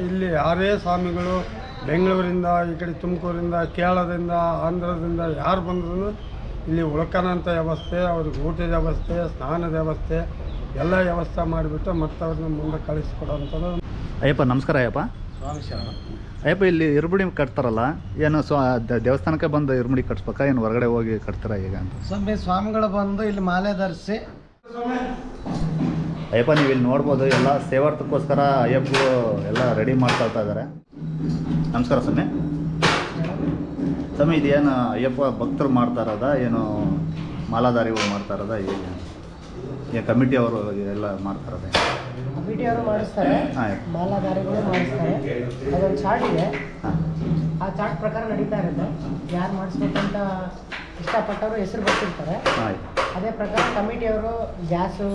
ಇಲ್ಲಿ ಯಾರೇ ಸ್ವಾಮಿಗಳು ಬೆಂಗಳೂರಿಂದ ಈ ಕಡೆ ತುಮಕೂರಿಂದ ಕೇರಳದಿಂದ ಆಂಧ್ರದಿಂದ ಯಾರು ಬಂದ್ರೂ ಇಲ್ಲಿ ಉಳ್ಕೊಳಂಥ ವ್ಯವಸ್ಥೆ ಅವ್ರಿಗೆ ಊಟದ ವ್ಯವಸ್ಥೆ ಸ್ನಾನದ ವ್ಯವಸ್ಥೆ ಎಲ್ಲ ವ್ಯವಸ್ಥೆ ಮಾಡಿಬಿಟ್ಟು ಮತ್ತೆ ಅವ್ರನ್ನ ಮುಂದೆ ಕಳಿಸ್ಕೊಡೋಂಥದ್ದು. ಅಯ್ಯಪ್ಪ ನಮಸ್ಕಾರ ಅಯ್ಯಪ್ಪ. ಸ್ವಾಮಿ ಶರಣ. ಅಯ್ಯಪ್ಪ ಇಲ್ಲಿ ಇರುಮುಡಿ ಕಟ್ತಾರಲ್ಲ ಏನು ಸ್ವ ದ- ದೇವಸ್ಥಾನಕ್ಕೆ ಬಂದು ಇರುಮುಡಿ ಕಟ್ಸ್ಬೇಕಾ ಏನು ಹೊರಗಡೆ ಹೋಗಿ ಕಟ್ತಾರ ಈಗ ಅಂತ? ಸ್ವಾಮಿ ಸ್ವಾಮಿಗಳು ಬಂದು ಇಲ್ಲಿ ಮಾಲೆ ಧರಿಸಿ. ಅಯ್ಯಪ್ಪ ನೀವು ಇಲ್ಲಿ ನೋಡ್ಬೋದು ಎಲ್ಲ ಸೇವಾರ್ಥಕ್ಕೋಸ್ಕರ ಅಯ್ಯಪ್ಪಗಳು ಎಲ್ಲ ರೆಡಿ ಮಾಡ್ಕೊಳ್ತಾ ಇದ್ದಾರೆ. ನಮಸ್ಕಾರ ಸ್ವಾಮಿ. ಸ್ವಾಮಿ ಇದೇನು ಅಯ್ಯಪ್ಪ ಭಕ್ತರು ಮಾಡ್ತಾ ಇರೋದ? ಏನು ಮಾಲಾಧಾರಿಗಳು ಮಾಡ್ತಾ ಇರೋದ? ಹೇಗೆ? ಕಮಿಟಿ ಅವರು ಎಲ್ಲ ಮಾಡ್ತಾ ಇರೋದೇ? ಅವರು ಮಾಡಿಸ್ತಾರೆ ಮಾಲಾಧಾರಿಗಳು ಮಾಡಿಸ್ತಾರೆ. ಅದೊಂದು ಚಾರ್ಟ್ ಇದೆ. ಆ ಚಾರ್ಟ್ ಪ್ರಕಾರ ನಡೀತಾ ಇರುತ್ತೆ. ಯಾರು ಮಾಡಿಸ್ಬೇಕಂತ ಇಷ್ಟಪಟ್ಟವರು ಹೆಸರು ಬರ್ತಿರ್ತಾರೆ. ಅದೇ ಪ್ರಕಾರ ಕಮಿಟಿಯವರು ಗ್ಯಾಸು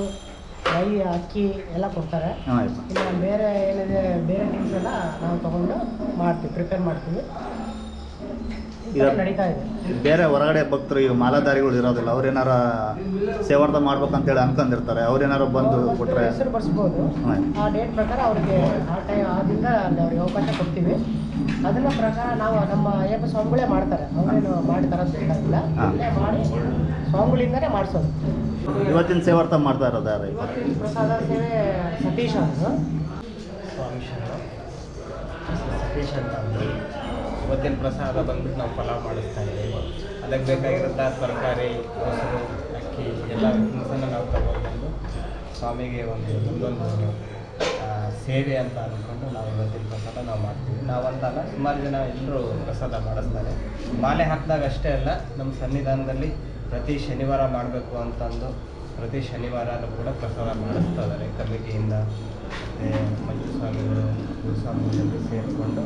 ರೈ ಅಕ್ಕಿ ಎಲ್ಲ ಕೊಡ್ತಾರೆ. ಹಾಂ ಇನ್ನು ಬೇರೆ ಏನಿದೆ ಬೇರೆ ಥಿಂಗ್ಸ್ ಎಲ್ಲ ನಾವು ತೊಗೊಂಡು ಮಾಡ್ತೀವಿ ಪ್ರಿಪೇರ್ ಮಾಡ್ತೀವಿ. ನಡೀತಾ ಇದೆ. ಬೇರೆ ಹೊರಗಡೆ ಭಕ್ತರು ಈಗ ಮಾಲಾಧಾರಿಗಳು ಇರೋದಿಲ್ಲ ಅವ್ರೇನಾರ ಸೇವಾರ್ಥ ಮಾಡ್ಬೇಕಂತೇಳಿ ಅನ್ಕೊಂಡಿರ್ತಾರೆ ಹೇಳಿ ಬಂದು ಕೊಟ್ಟರೆ ಹೆಸರು ಬರ್ಸ್ಬೋದು. ಹಾಂ ಆ ಡೇಟ್ ಪ್ರಕಾರ ಅವ್ರಿಗೆ ಆ ಟೈಮ್ ಆದಿಂದ ಅಲ್ಲಿ ಅವ್ರಿಗೆ ಅವಕಾಶ ಕೊಡ್ತೀವಿ. ಅದನ್ನ ಪ್ರಕಾರ ನಾವು ನಮ್ಮ ಅಯ್ಯಪ್ಪ ಸ್ವಾಮಿಗಳೇ ಮಾಡ್ತಾರೆ. ಅವರೇನು ಮಾಡ್ತಾರ ಅಂತ. ಇಲ್ಲೇ. ಸ್ವಾಮಿಗಳಿಂದನೇ ಮಾಡಿಸೋದು. ಇವತ್ತಿನ ಸೇವಾರ್ಥ ಮಾಡ್ತಾ ಇರೋದು ಯಾರು? ಇವತ್ತಿನ ಪ್ರಸಾದ ಸೇವೆ ಸತೀಶ್ ಅವರು. ಸ್ವಾಮಿ ಶರಣ ಸತೀಶ್ ಅಂತ ಇವತ್ತಿನ ಪ್ರಸಾದ ಬಂದ್ಬಿಟ್ಟು ನಾವು ಪಲಾವ್ ಮಾಡಿಸ್ತಾ ಇದ್ದೀವಿ. ಅದಕ್ಕೆ ಬೇಕಾಗಿರೋಂಥ ತರಕಾರಿ ಮೊಸರು ಅಕ್ಕಿ ಎಲ್ಲ ನಾವು ತಗೊಂಡ್ಬಂದು ಸ್ವಾಮಿಗೆ ಒಂದು ಒಂದೊಂದು ಸೇವೆ ಅಂತ ಅಂದ್ಕೊಂಡು ನಾವು ಇವತ್ತಿನ ಪ್ರಸಾದ ನಾವು ಮಾಡ್ತೀವಿ. ನಾವಂತಲ್ಲ ಸುಮಾರು ಜನ ಎಲ್ಲರೂ ಪ್ರಸಾದ ಮಾಡಿಸ್ತಾರೆ. ಮಾಲೆ ಹಾಕಿದಾಗ ಅಷ್ಟೇ ಅಲ್ಲ ನಮ್ಮ ಸನ್ನಿಧಾನದಲ್ಲಿ ಪ್ರತಿ ಶನಿವಾರ ಮಾಡಬೇಕು ಅಂತಂದು ಪ್ರತಿ ಶನಿವಾರನೂ ಕೂಡ ಪ್ರಸಾದ ಮಾಡಿಸ್ತಾ ಇದ್ದಾರೆ. ಕಮಿಟಿಯಿಂದ ಮಂಜುಸ್ವಾಮಿಗಳು ಮಂಜು ಸ್ವಾಮಿಗಳು ಗುರುಸ್ವಾಮಿಗಳು ಸೇರಿಕೊಂಡು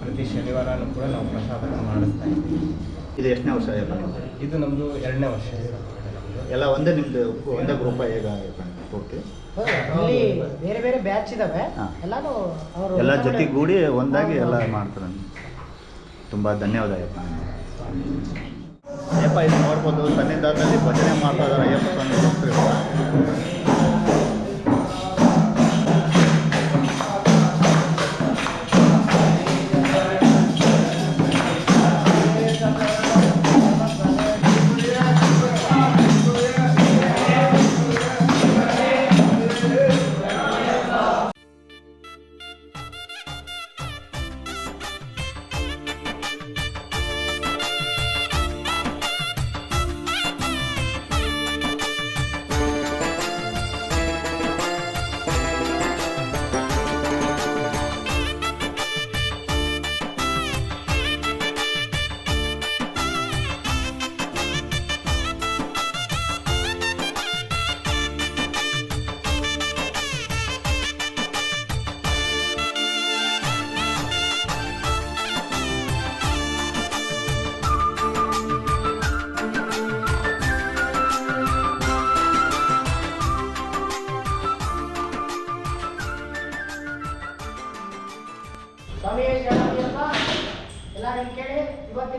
ಪ್ರತಿ ಶನಿವಾರನೂ ಕೂಡ ನಾವು ಪ್ರಸಾದನ ಮಾಡಿಸ್ತಾ ಇದ್ದೀವಿ. ಇದು ಎಷ್ಟನೇ ವರ್ಷ ಎಲ್ಲ ಇದು ನಮ್ಮದು ಎರಡನೇ ವರ್ಷ ಎಲ್ಲ ಒಂದೇ ನಿಮ್ಮದು ಒಂದೇ ಗ್ರೂಪ ಹೇಗ ಪೂರ್ತಿ ಇಲ್ಲಿ ಬೇರೆ ಬೇರೆ ಬ್ಯಾಚ್ ಇದಾವೆ. ಹಾ. ಎಲ್ಲಾನು ಅವರು ಎಲ್ಲ ಜೊತೆಗೂಡಿ ಒಂದಾಗಿ ಎಲ್ಲ ಮಾಡ್ತಾರೆ. ತುಂಬ ಧನ್ಯವಾದ ಅಯ್ಯಪ್ಪ ನೋಡ್ಬೋದು ಸನ್ನಿಧಾನದಲ್ಲಿ ಭಜನೆ ಮಾಡ್ತಾ ಇದ್ದಾರೆ. ಅಯ್ಯಪ್ಪ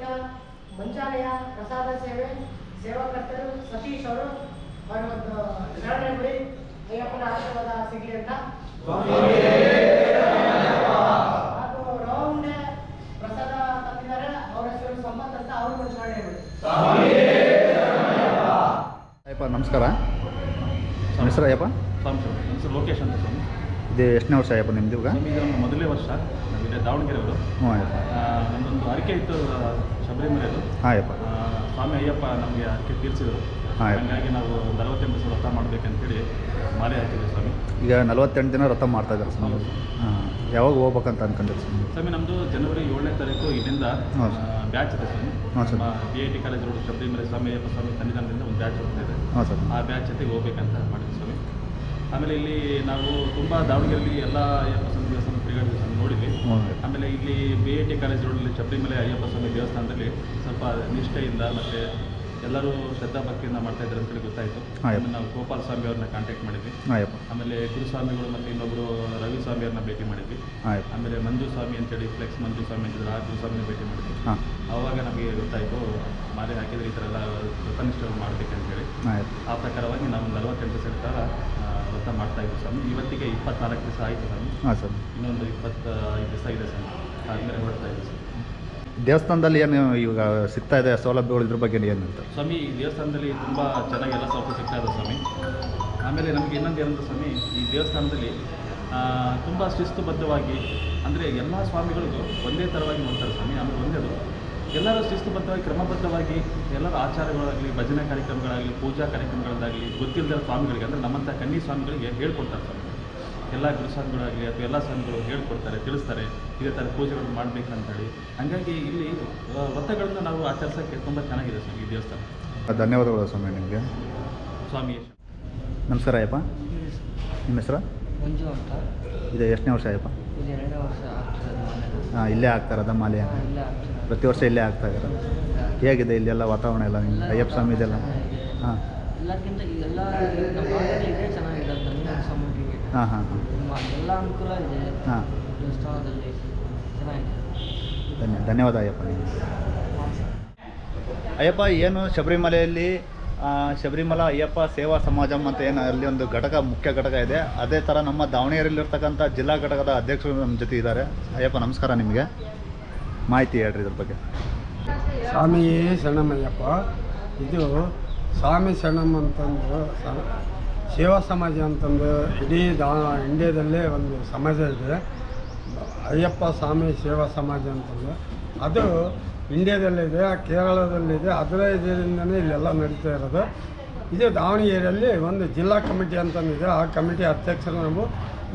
ಇವತ್ತಿನ ಮಂಚಾಲಯ ಪ್ರಸಾದ ಸೇವೆ ಸೇವಾಕರ್ತರು ಸತೀಶ್ ಅವರು ಅವರ ಒಂದು ಶರಣೆ ಬಿಡಿ ಅಯ್ಯಪ್ಪನ ಆಶೀರ್ವಾದ ಸಿಗಲಿ ಅಂತ. ಹಾಗೂ ರೌಂಡ್ ಪ್ರಸಾದ ತಂದಿದ್ದಾರೆ. ಅವರ ಹೆಸರು ಸಂಪತ್ ಅಂತ ಅವರು ಒಂದು ಶರಣೆ ಬಿಡಿ ಅಯ್ಯಪ್ಪ ನಮಸ್ಕಾರ. ನಿಮ್ಮ ಹೆಸರು ಅಯ್ಯಪ್ಪ? ಸ್ವಾಮಿ ಸರ್ ನನ್ನ ಹೆಸರು ಲೋಕೇಶ್ ಅಂತ ಸ್ವಾಮಿ. ಇದು ಎಷ್ಟನೇ ವರ್ಷ ಅಯ್ಯಪ್ಪ ನಿಮ್ದು ಇವಾಗ ಮೊದಲನೇ ವರ್ಷ. ನಾವಿಲ್ಲೇ ದಾವಣಗೆರೆಯವರು. ಹ್ಞೂ ಅಯ್ಯಪ್ಪ ಆ, ನಮ್ಮದೊಂದು ಅರಿಕೆ ಇತ್ತು ಶಬರಿಮಲೆ ಶಬರಿಮಲೆಯದು ಹಾಂ ಅಯ್ಯಪ್ಪ ಸ್ವಾಮಿ ಅಯ್ಯಪ್ಪ ನಮಗೆ ಅರಿಕೆ ತೀರಿಸಿದರು. ಹಾಗಾಗಿ ನಾವು ನಲವತ್ತೆಂಟು ದಿವಸ ವ್ರತ ಮಾಡಬೇಕಂತೇಳಿ ಮಾಲೆ ಹಾಕಿದ್ವಿ ಸ್ವಾಮಿ. ಈಗ ನಲವತ್ತೆಂಟು ದಿನ ವ್ರತ ಮಾಡ್ತಾ ಇದ್ದಾರೆ ಸ್ವಾಮಿ. ಹಾಂ ಯಾವಾಗ ಹೋಗ್ಬೇಕಂತ ಅನ್ಕೊಂಡಿರಿ ಸ್ವಾಮಿ? ಸ್ವಾಮಿ ನಮ್ಮದು ಜನವರಿ ಏಳನೇ ತಾರೀಕು ಇಲ್ಲಿಂದ ಬ್ಯಾಚ್ ಇದೆ ಸ್ವಾಮಿ. ಹಾಂ sir. B I T college road Sabarimala Swami Ayyappa Swami ಸನ್ನಿಧಾನದಿಂದ ಒಂದು ಬ್ಯಾಚ್ ಹೋಗ್ತಾ ಇದೆ ಹಾಂ ಸರ್. ಆ ಬ್ಯಾಚ್ ಜೊತೆಗೆ ಹೋಗ್ಬೇಕಂತ ಮಾಡಿದ್ವಿ ಸ್ವಾಮಿ. ಆಮೇಲೆ ಇಲ್ಲಿ ನಾವು ತುಂಬ ದಾವಣಗೆರೆಯಲ್ಲಿ ಎಲ್ಲ ಅಯ್ಯಪ್ಪ ಸ್ವಾಮಿ ದೇವಸ್ಥಾನ ತಿರುಗಾಡಿ ದೇವಸ್ಥಾನ ನೋಡಿದ್ವಿ ಆಮೇಲೆ ಇಲ್ಲಿ ಬಿ ಐ ಟಿ ಕಾಲೇಜ್ ರೋಡಲ್ಲಿ ಶಬರಿಮಲೆ ಅಯ್ಯಪ್ಪ ಸ್ವಾಮಿ ದೇವಸ್ಥಾನದಲ್ಲಿ ಸ್ವಲ್ಪ ನಿಷ್ಠೆಯಿಂದ ಮತ್ತು ಎಲ್ಲರೂ ಶ್ರದ್ಧಾ ಭಕ್ತಿಯಿಂದ ಮಾಡ್ತಾ ಇದ್ದಾರೆ ಅಂತೇಳಿ ಗೊತ್ತಾಯಿತು. ಆಮೇಲೆ ನಾವು ಗೋಪಾಲ ಸ್ವಾಮಿ ಅವ್ರನ್ನ ಕಾಂಟ್ಯಾಕ್ಟ್ ಮಾಡಿದ್ವಿ. ಆಮೇಲೆ ಗುರು ಆಮೇಲೆ ಗುರುಸ್ವಾಮಿಗಳು ಮತ್ತು ಇನ್ನೊಬ್ಬರು ರವಿ ಸ್ವಾಮಿ ಅವ್ರನ್ನ ಭೇಟಿ ಮಾಡಿದ್ವಿ. ಆಮೇಲೆ ಮಂಜು ಸ್ವಾಮಿ ಅಂತೇಳಿ ಫ್ಲೆಕ್ಸ್ ಮಂಜು ಸ್ವಾಮಿ ಅಂತಿದ್ರು ಆ ಗುರುಸ್ವಾಮಿನ ಭೇಟಿ ಮಾಡಿದ್ವಿ. ಅವಾಗ ಆವಾಗ ನಮಗೆ ಗೊತ್ತಾಯಿತು ಮಾಲೆ ಹಾಕಿದ್ರೆ ಈ ಥರ ಎಲ್ಲ ವ್ರತನಿಷ್ಠರು ಮಾಡಬೇಕಂತೇಳಿ. ಆ ಪ್ರಕಾರವಾಗಿ ನಾವು ನಲವತ್ತೆಂಟು ಸೆಟ್ ಕಾಲ ವ್ರತ ಮಾಡ್ತಾ ಇದ್ದೀವಿ ಸ್ವಾಮಿ. ಇವತ್ತಿಗೆ ಇಪ್ಪತ್ನಾಲ್ಕು ದಿವಸ ಆಯಿತು ಸ್ವಾಮಿ. ಹಾಂ ಸರ್. ಇನ್ನೊಂದು ಇಪ್ಪತ್ತೈದು ದಿವಸ ಇದೆ ಸ್ವಾಮಿ. ಆದಮೇಲೆ ಹೊರಡ್ತಾ ಇದ್ದೀವಿ ಸರ್ ದೇವಸ್ಥಾನದಲ್ಲಿ ಏನು ಇವಾಗ ಸಿಗ್ತಾ ಇದೆ? ಸೌಲಭ್ಯಗಳು ಇದ್ರ ಬಗ್ಗೆ ಏನು ಅಂತ? ಸ್ವಾಮಿ ಈ ದೇವಸ್ಥಾನದಲ್ಲಿ ತುಂಬ ಚೆನ್ನಾಗಿ ಎಲ್ಲ ಸೌಲಭ್ಯ ಸಿಗ್ತಾ ಇದೆ ಸ್ವಾಮಿ. ಆಮೇಲೆ ನಮಗೆ ಇನ್ನೊಂದು ಏನಂದ್ರೆ ಸ್ವಾಮಿ ಈ ದೇವಸ್ಥಾನದಲ್ಲಿ ತುಂಬ ಶಿಸ್ತುಬದ್ಧವಾಗಿ ಅಂದರೆ ಎಲ್ಲ ಸ್ವಾಮಿಗಳಿಗೂ ಒಂದೇ ಥರವಾಗಿ ನೋಡ್ತಾರೆ ಸ್ವಾಮಿ. ಆಮೇಲೆ ಒಂದೇದು ಎಲ್ಲರೂ ಶಿಸ್ತುಬದ್ಧವಾಗಿ ಕ್ರಮಬದ್ಧವಾಗಿ ಎಲ್ಲರ ಆಚಾರಗಳಾಗಲಿ ಭಜನೆ ಕಾರ್ಯಕ್ರಮಗಳಾಗಲಿ ಪೂಜಾ ಕಾರ್ಯಕ್ರಮಗಳದ್ದಾಗಲಿ ಗೊತ್ತಿಲ್ಲದ ಸ್ವಾಮಿಗಳಿಗೆ ಅಂದರೆ ನಮ್ಮಂಥ ಕನ್ನಿ ಸ್ವಾಮಿಗಳಿಗೆ ಹೇಳ್ಕೊಡ್ತಾರೆ ಸ್ವಾಮಿ. ಎಲ್ಲ ಗುರುಸ್ವಾಮಿಗಳಾಗಲಿ ಅಥವಾ ಎಲ್ಲ ಸ್ವಾಮಿಗಳು ಹೇಳ್ಕೊಡ್ತಾರೆ ತಿಳಿಸ್ತಾರೆ ಇದೇ ಥರ ಪೂಜೆಗಳನ್ನು ಮಾಡಬೇಕಂತೇಳಿ. ಹಾಗಾಗಿ ಇಲ್ಲಿ ವ್ರತಗಳನ್ನು ನಾವು ಆಚರಿಸೋಕ್ಕೆ ತುಂಬ ಚೆನ್ನಾಗಿದೆ ಸರ್ ಈ ದೇವಸ್ಥಾನ. ಧನ್ಯವಾದಗಳು ಸ್ವಾಮಿ ನಿಮಗೆ. ಸ್ವಾಮಿ ನಮಸ್ಕಾರ ಅಯ್ಯಪ್ಪ. ನಿಮ್ಮ ಹೆಸರು? ಮಂಜು ಅಂತ. ಇದು ಎಷ್ಟನೇ ವರ್ಷ ಅಯ್ಯಪ್ಪ? ಇದು ಎರಡನೇ ವರ್ಷ ಆಗ್ತಿರೋದು ಮನೆ ಹಾಂ ಇಲ್ಲೇ ಆಗ್ತಾ ಇರೋದ ಮಾಲೆ ಇಲ್ಲೇ ಆಗ್ತಿರೋದು ಪ್ರತಿ ವರ್ಷ ಇಲ್ಲೇ ಆಗ್ತಾ ಇರೋದು. ಹೇಗಿದೆ ಇಲ್ಲೆಲ್ಲ ವಾತಾವರಣ ಎಲ್ಲ ನಿಮ್ಗೆ ಅಯ್ಯಪ್ಪ ಸ್ವಾಮಿ ಇದೆಲ್ಲ? ಹಾಂ. ಎಲ್ಲಕ್ಕಿಂತ ಎಲ್ಲ ನಮ್ಮ ಭಾಗದಲ್ಲಿ ಇದೇ ಚೆನ್ನಾಗಿದೆ ತಂದೆ ಸಮುದ್ರಿಗೆ ಹಾಂ ಹಾಂ ಹಾಂ. ಎಲ್ಲ ಅನುಕೂಲ ಇದೆ. ಹಾಂ. ದೇವಸ್ಥಾನದಲ್ಲಿ ಚೆನ್ನಾಗಿದೆ. ಧನ್ಯ ಧನ್ಯವಾದ ಅಯ್ಯಪ್ಪ ನಿಮಗೆ. ಅಯ್ಯಪ್ಪ ಏನು ಶಬರಿಮಲೆಯಲ್ಲಿ ಶಬರಿಮಲ ಅಯ್ಯಪ್ಪ ಸೇವಾ ಸಮಾಜಂ ಅಂತ ಏನು ಅಲ್ಲಿ ಒಂದು ಘಟಕ, ಮುಖ್ಯ ಘಟಕ ಇದೆ. ಅದೇ ಥರ ನಮ್ಮ ದಾವಣಗೆರೆಯಲ್ಲಿರ್ತಕ್ಕಂಥ ಜಿಲ್ಲಾ ಘಟಕದ ಅಧ್ಯಕ್ಷರು ನಮ್ಮ ಜೊತೆ ಇದ್ದಾರೆ. ಅಯ್ಯಪ್ಪ, ನಮಸ್ಕಾರ ನಿಮಗೆ. ಮಾಹಿತಿ ಹೇಳ್ರಿ ಇದ್ರ ಬಗ್ಗೆ. ಸ್ವಾಮಿ ಶರಣಮಯ್ಯಪ್ಪ, ಇದು ಸ್ವಾಮಿ ಶರಣಮ್ ಅಂತಂದು ಸೇವಾ ಸಮಾಜ ಅಂತಂದು ಇಡೀ ದಾ, ಇಂಡಿಯಾದಲ್ಲೇ ಒಂದು ಸಮಾಜ ಇದೆ. ಅಯ್ಯಪ್ಪ ಸ್ವಾಮಿ ಸೇವಾ ಸಮಾಜ ಅಂತಂದು. ಅದು ಇಂಡಿಯಾದಲ್ಲಿದೆ, ಕೇರಳದಲ್ಲಿದೆ ಅದರ ಇದರಿಂದನೇ ಇಲ್ಲೆಲ್ಲ ನಡೀತಾ ಇರೋದು. ಇದು ದಾವಣಗೆರೆಯಲ್ಲಿ ಒಂದು ಜಿಲ್ಲಾ ಕಮಿಟಿ ಅಂತಂದಿದೆ. ಆ ಕಮಿಟಿ ಅಧ್ಯಕ್ಷರು ನಾವು.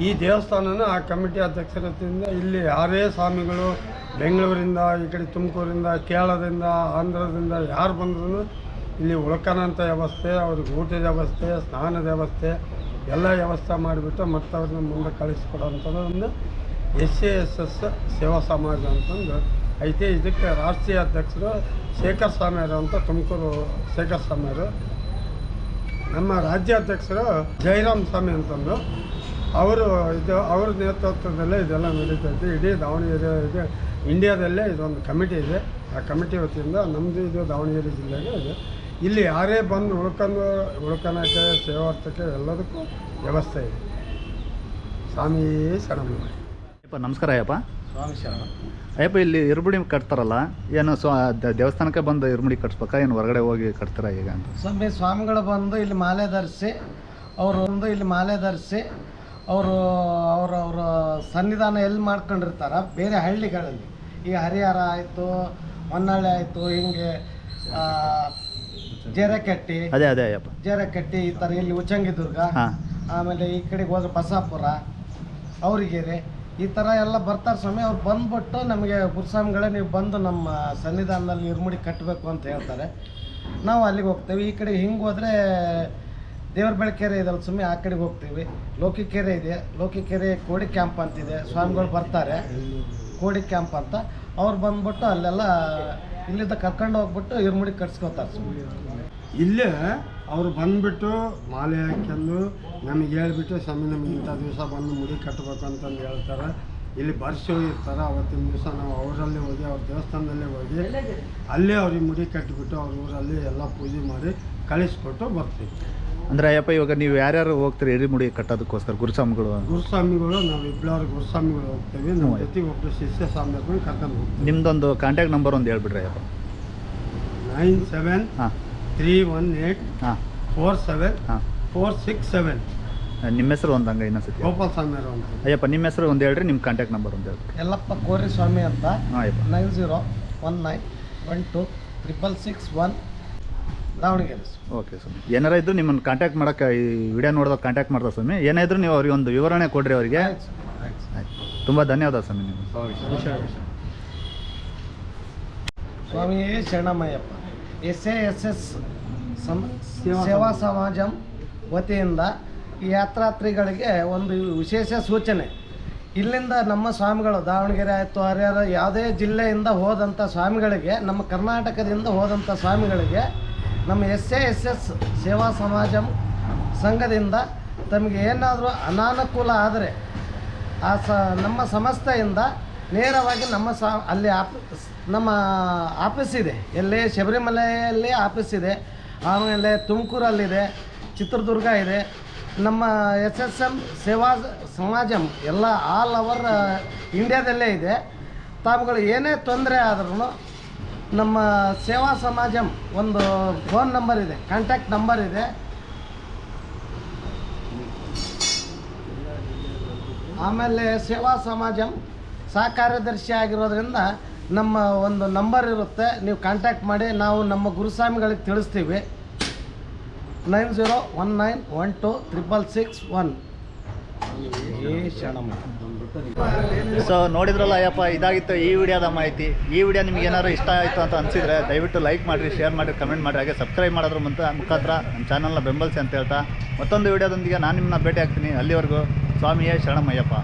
ಈ ದೇವಸ್ಥಾನನ ಆ ಕಮಿಟಿ ಅಧ್ಯಕ್ಷರದಿಂದ ಇಲ್ಲಿ ಯಾರೇ ಸ್ವಾಮಿಗಳು ಬೆಂಗಳೂರಿಂದ, ಈ ಕಡೆ ತುಮಕೂರಿಂದ, ಕೇರಳದಿಂದ, ಆಂಧ್ರದಿಂದ ಯಾರು ಬಂದ್ರೂ ಇಲ್ಲಿ ಉಳ್ಕನಂಥ ವ್ಯವಸ್ಥೆ, ಅವ್ರಿಗೆ ಊಟದ ವ್ಯವಸ್ಥೆ, ಸ್ನಾನದ ವ್ಯವಸ್ಥೆ, ಎಲ್ಲ ವ್ಯವಸ್ಥೆ ಮಾಡಿಬಿಟ್ಟು ಮತ್ತು ಅವ್ರನ್ನ ಮುಂದೆ ಕಳಿಸ್ಕೊಡೋಂಥದ್ದು ಒಂದು ಎಸ್ ಎ ಎಸ್ ಎಸ್ ಸೇವಾ ಸಮಾಜ ಅಂತಂದು ಐತೆ. ಇದಕ್ಕೆ ರಾಷ್ಟ್ರೀಯ ಅಧ್ಯಕ್ಷರು ಶೇಖರ್ ಸ್ವಾಮಿಯವರು ಅಂತ ತುಮಕೂರು ಶೇಖರ್ ಸ್ವಾಮಿಯವರು. ನಮ್ಮ ರಾಜ್ಯಾಧ್ಯಕ್ಷರು ಜಯರಾಮ್ ಸ್ವಾಮಿ ಅಂತಂದು. ಅವರು ಇದು, ಅವ್ರ ನೇತೃತ್ವದಲ್ಲೇ ಇದೆಲ್ಲ ನಡೀತೈತಿ ಇಡೀ ದಾವಣಗೆರೆ ಇದೆ. ಇಂಡಿಯಾದಲ್ಲೇ ಇದೊಂದು ಕಮಿಟಿ ಇದೆ. ಆ ಕಮಿಟಿ ವತಿಯಿಂದ ನಮ್ಮದು ಇದು ದಾವಣಗೆರೆ ಜಿಲ್ಲೆಗೆ ಇದೆ. ಇಲ್ಲಿ ಯಾರೇ ಬಂದು ಉಳ್ಕೊಂಡು ಉಳ್ಕೊಳಕ್ಕೆ ಸೇವಾರ್ಥಕ್ಕೆ ಎಲ್ಲದಕ್ಕೂ ವ್ಯವಸ್ಥೆ ಇದೆ. ಸ್ವಾಮಿ ಶರಣಮ್ಮ ನಮಸ್ಕಾರ ಅಯ್ಯಪ್ಪ. ಸ್ವಾಮಿ ಶರಣ ಅಯ್ಯಪ್ಪ ಇಲ್ಲಿ ಇರುಮುಡಿ ಕಟ್ತಾರಲ್ಲ ಏನು ಸ್ವ ದೇವಸ್ಥಾನಕ್ಕೆ ಬಂದು ಇರುಮುಡಿ ಕಟ್ಸ್ಬೇಕಾ? ಏನು ಹೊರಗಡೆ ಹೋಗಿ ಕಟ್ತಾರ ಈಗ ಅಂತ? ಸ್ವಾಮಿ ಸ್ವಾಮಿಗಳು ಬಂದು ಇಲ್ಲಿ ಮಾಲೆ ಧರಿಸಿ ಅವರು ಒಂದು ಇಲ್ಲಿ ಮಾಲೆ ಧರಿಸಿ ಅವರು ಅವರ ಅವರ ಸನ್ನಿಧಾನ ಎಲ್ಲಿ ಮಾಡ್ಕೊಂಡಿರ್ತಾರ ಬೇರೆ ಹಳ್ಳಿಗಳಲ್ಲಿ. ಈಗ ಹರಿಹರ ಆಯಿತು ಹೊನ್ನಾಳಿ ಆಯಿತು ಹಿಂಗೆ ಜೇರಕಟ್ಟಿ. ಅದೇ ಅದೇ ಅಯ್ಯಪ್ಪ. ಜೇರಕಟ್ಟಿ ಈ ಥರ ಇಲ್ಲಿ ಉಚ್ಚಂಗಿದುರ್ಗ. ಆಮೇಲೆ ಈ ಕಡೆಗೆ ಹೋದ್ರೆ ಬಸಾಪುರ ಅವರಿಗೆರೆ ಈ ಥರ ಎಲ್ಲ ಬರ್ತಾರೆ ಸ್ವಾಮಿ. ಅವ್ರು ಬಂದ್ಬಿಟ್ಟು ನಮಗೆ ಗುರುಸ್ವಾಮಿಗಳೇ, ನೀವು ಬಂದು ನಮ್ಮ ಸನ್ನಿಧಾನದಲ್ಲಿ ಇರ್ಮುಡಿ ಕಟ್ಟಬೇಕು ಅಂತ ಹೇಳ್ತಾರೆ. ನಾವು ಅಲ್ಲಿಗೆ ಹೋಗ್ತೇವೆ. ಈ ಕಡೆ ಹಿಂಗೆ ಹೋದರೆ ದೇವ್ರ ಬೆಳಕೆರೆ ಇದಲ್ಲ ಸ್ವಾಮಿ, ಆ ಕಡೆಗೆ ಹೋಗ್ತೀವಿ. ಲೋಕಿಕೆರೆ ಇದೆ. ಲೋಕಿಕೆರೆ ಕೋಡಿ ಕ್ಯಾಂಪ್ ಅಂತಿದೆ ಸ್ವಾಮಿಗಳು ಬರ್ತಾರೆ. ಕೋಡಿ ಕ್ಯಾಂಪ್ ಅಂತ. ಅವ್ರು ಬಂದ್ಬಿಟ್ಟು ಅಲ್ಲೆಲ್ಲ ಇಲ್ಲಿಂದ ಕರ್ಕೊಂಡು ಹೋಗ್ಬಿಟ್ಟು ಇರ್ಮುಡಿ ಕಟ್ಸ್ಕೊತಾರೆ ಸ್ವಾಮಿ. ಇಲ್ಲೇ ಅವರು ಬಂದ್ಬಿಟ್ಟು ಮಾಲೆ ಹಾಕ್ಯಂದು ನಮಗೆ ಹೇಳ್ಬಿಟ್ಟು ಸ್ವಾಮಿ ನಮಗೆ ಇಂಥ ದಿವಸ ಬಂದು ಮುಡಿ ಕಟ್ಟಬೇಕು ಅಂತಂದು ಹೇಳ್ತಾರೆ. ಇಲ್ಲಿ ಬರ್ಸಿ ಹೋಗಿರ್ತಾರೆ ಅವತ್ತಿನ ದಿವಸ ನಾವು ಅವರಲ್ಲಿ ಹೋಗಿ ಅವ್ರ ದೇವಸ್ಥಾನದಲ್ಲೇ ಹೋಗಿ ಅಲ್ಲೇ ಅವ್ರಿಗೆ ಮುಡಿ ಕಟ್ಟಿಬಿಟ್ಟು ಅವ್ರ ಊರಲ್ಲಿ ಎಲ್ಲ ಪೂಜೆ ಮಾಡಿ ಕಳಿಸ್ಕೊಟ್ಟು ಬರ್ತೀವಿ. ಅಂದರೆ ಅಯ್ಯಪ್ಪ ಇವಾಗ ನೀವು ಯಾರ್ಯಾರು ಹೋಗ್ತೀರಿ ಇರುಮುಡಿ ಕಟ್ಟೋದಕ್ಕೋಸ್ಕರ? ಗುರುಸ್ವಾಮಿಗಳು? ಗುರುಸ್ವಾಮಿಗಳು ನಾವು ಇಬ್ಬರು ಗುರುಸ್ವಾಮಿಗಳು ಹೋಗ್ತೀವಿ. ನಮ್ಮ. ಜೊತೆಗೆ ಒಬ್ಬರು ಶಿಷ್ಯ ಸ್ವಾಮಿಗಳು ಕರ್ಕೊಂಡು ಹೋಗ್ತೀವಿ. ನಿಮ್ಮದೊಂದು ಕಾಂಟ್ಯಾಕ್ಟ್ ನಂಬರ್ ಒಂದು ಹೇಳ್ಬಿಡ್ರಿ ಅಯ್ಯಪ್ಪ. ನೈನ್ ಸೆವೆನ್ ಹಾಂ. ತ್ರೀ ಒನ್ ಏಯ್ಟ್ ಹಾಂ. ಫೋರ್ ಸೆವೆನ್ ಹಾಂ. ಫೋರ್ ಸಿಕ್ಸ್ ಸೆವೆನ್ ನಿಮ್ಮ ಹೆಸರು ಒಂದು ಹಂಗೆ ಇನ್ನೊಂದ್ಸತಿ ಗೋಪಾಲ್ ಅಂತ. ಅಯ್ಯಪ್ಪ ನಿಮ್ಮ ಹೆಸರು ಒಂದು ಹೇಳ್ರಿ ನಿಮ್ಮ ಕಾಂಟ್ಯಾಕ್ಟ್ ನಂಬರ್ ಒಂದು ಹೇಳ್ರಿ. ಎಲ್ಲಪ್ಪ ಕೋರಿ ಸ್ವಾಮಿ ಅಂತ. ಹಾಂ Ayyappa. Nine zero one nine one two triple six one Davanagere sir. Okay ಸ್ವಾಮಿ. ಏನಾರ ಇದ್ರು ನಿಮ್ಮನ್ನು ಕಾಂಟ್ಯಾಕ್ಟ್ ಮಾಡೋಕೆ ಈ ವಿಡಿಯೋ ನೋಡಿದಾಗ ಕಾಂಟ್ಯಾಕ್ಟ್ ಮಾಡ್ತಾರೆ ಸ್ವಾಮಿ. ಏನಾದರೂ ನೀವು ಅವ್ರಿಗೆ ಒಂದು ವಿವರಣೆ ಕೊಡ್ರಿ ಅವರಿಗೆ. ಆಯ್ತು ಸರ್, ಆಯ್ತು ಸರ್. ಆಯ್ತು. ತುಂಬ ಧನ್ಯವಾದ ಸ್ವಾಮಿ ನೀವು ಸ್ವಾಮಿ ಶರಣಮಯ್ಯಪ್ಪ. ಎಸ್ ಎ ಎಸ್ ಎಸ್ ಸಮ ಸೇವಾ ಸಮಾಜಂ. ವತಿಯಿಂದ ಈ ಯಾತ್ರಾತ್ರಿಗಳಿಗೆ ಒಂದು ವಿಶೇಷ ಸೂಚನೆ. ಇಲ್ಲಿಂದ ನಮ್ಮ ಸ್ವಾಮಿಗಳು ದಾವಣಗೆರೆ ಆಯಿತು ಹರಿಹರ ಯಾವುದೇ ಜಿಲ್ಲೆಯಿಂದ ಹೋದಂಥ ಸ್ವಾಮಿಗಳಿಗೆ ನಮ್ಮ ಕರ್ನಾಟಕದಿಂದ ಹೋದಂಥ ಸ್ವಾಮಿಗಳಿಗೆ ನಮ್ಮ ಎಸ್ ಎ ಎಸ್ ಎಸ್ ಸೇವಾ ಸಮಾಜಂ ಸಂಘದಿಂದ ತಮಗೆ ಏನಾದರೂ ಅನಾನುಕೂಲ ಆದರೆ ಆ ಸ ನಮ್ಮ ಸಂಸ್ಥೆಯಿಂದ ನೇರವಾಗಿ ನಮ್ಮ ಸಾ, ಅಲ್ಲಿ ಆಪ್, ನಮ್ಮ ಆಫೀಸ್ ಇದೆ. ಎಲ್ಲಿ? ಶಬರಿಮಲೆಯಲ್ಲಿ ಆಫೀಸ್ ಇದೆ. ಆಮೇಲೆ ತುಮಕೂರಲ್ಲಿದೆ. ಚಿತ್ರದುರ್ಗ ಇದೆ. ನಮ್ಮ ಎಸ್ ಎಸ್ ಎಂ ಸೇವಾ ಸಮಾಜಂ ಎಲ್ಲ ಆಲ್ ಓವರ್ ಇಂಡಿಯಾದಲ್ಲೇ ಇದೆ. ತಾವುಗಳು ಏನೇ ತೊಂದರೆ ಆದ್ರೂ ನಮ್ಮ ಸೇವಾ ಸಮಾಜಂ ಒಂದು ಫೋನ್ ನಂಬರ್ ಇದೆ ಕಾಂಟ್ಯಾಕ್ಟ್ ನಂಬರ್ ಇದೆ. ಆಮೇಲೆ ಸೇವಾ ಸಮಾಜಂ ಸಹ ಕಾರ್ಯದರ್ಶಿ ಆಗಿರೋದ್ರಿಂದ ನಮ್ಮ ಒಂದು ನಂಬರ್ ಇರುತ್ತೆ. ನೀವು ಕಾಂಟ್ಯಾಕ್ಟ್ ಮಾಡಿ, ನಾವು ನಮ್ಮ ಗುರುಸ್ವಾಮಿಗಳಿಗೆ ತಿಳಿಸ್ತೀವಿ. Nine zero one nine one two triple six one. So ನೋಡಿದ್ರಲ್ಲ ಅಯ್ಯಪ್ಪ, ಇದಾಗಿತ್ತು ಈ ವಿಡಿಯೋದ ಮಾಹಿತಿ. ಈ ವಿಡಿಯೋ ನಿಮ್ಗೆ ಏನಾದ್ರು ಇಷ್ಟ ಆಯಿತು ಅಂತ ಅನಿಸಿದ್ರೆ ದಯವಿಟ್ಟು ಲೈಕ್ ಮಾಡಿರಿ ಶೇರ್ ಮಾಡಿ ಕಮೆಂಟ್ ಮಾಡಿ ಹಾಗೆ ಸಬ್ಸ್ಕ್ರೈಬ್ ಮಾಡೋದ್ರ ಮುಂತ ಮುಖಾಂತರ ನಮ್ಮ ಚಾನಲ್ನ ಬೆಂಬಲಿಸಿ ಅಂತ ಹೇಳ್ತಾ. ಮತ್ತೊಂದು ವಿಡಿಯೋದೊಂದಿಗೆ ನಾನು ನಿಮ್ಮನ್ನ ಭೇಟಿ ಆಗ್ತೀನಿ ಅಲ್ಲಿವರೆಗೂ ಸ್ವಾಮಿಯೇ ಶರಣಮಯ್ಯಪ್ಪ.